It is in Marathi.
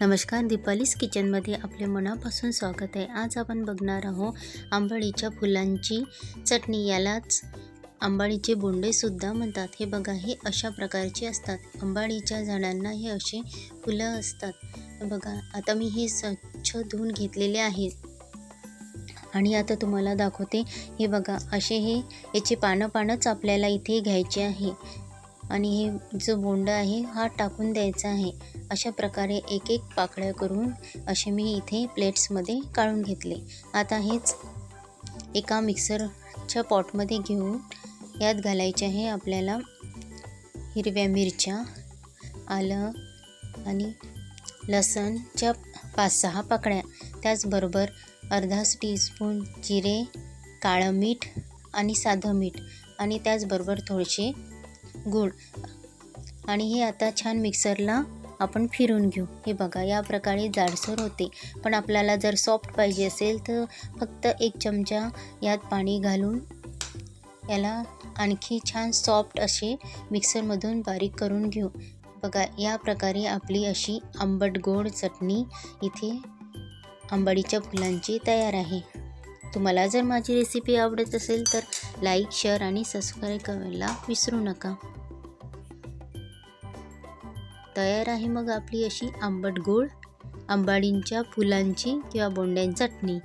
नमस्कार दीपालीस किचनमध्ये आपले मनापासून स्वागत आहे. आज आपण बघणार आहोत आंबाडीच्या फुलांची चटणी. यालाच आंबाडीचे बोंडेसुद्धा म्हणतात. हे बघा हे अशा प्रकारचे असतात. आंबाडीच्या झाडांना हे असे फुलं असतात. बघा आता मी हे स्वच्छ धुवून घेतलेले आहेत. आणि आता तुम्हाला दाखवते. हे बघा असे हे याचे पानं पानंच आपल्याला इथे घ्यायचे आहे. आणि हे जो बोंड आहे हा टाकून द्यायचा आहे. अशा प्रकारे एक एक पाकळ्या करून असे मी इथे प्लेट्समध्ये काढून घेतले. आता हेच एका मिक्सरच्या पॉटमध्ये घेऊन यात घालायचे आहे आपल्याला हिरव्या मिरच्या आलं आणि लसणच्या पाच सहा पाकळ्या. त्याचबरोबर अर्धा टीस्पून जिरे काळं मीठ आणि साधं मीठ आणि त्याचबरोबर थोडेसे गूळ आणि हे आता छान मिक्सरला आपण फिरून घेऊ. हे बघा या प्रकारे जाडसर होते. पण आपल्याला जर सॉफ्ट पाहिजे असेल तर फक्त एक चमचा यात पाणी घालून याला आणखी छान सॉफ्ट असे मिक्सरमधून बारीक करून घेऊ. बघा या प्रकारे आपली अशी आंबट गोड चटणी इथे आंबाडीच्या फुलांची तयार आहे. तुम्हाला जर माझी रेसिपी आवडत असेल तर लाईक शेअर आणि सबस्क्राईब करायला विसरू नका. तयार आहे मग आपली अशी आंबट गोड आंबाडींच्या फुलांची किंवा बोंड्यांची चटणी.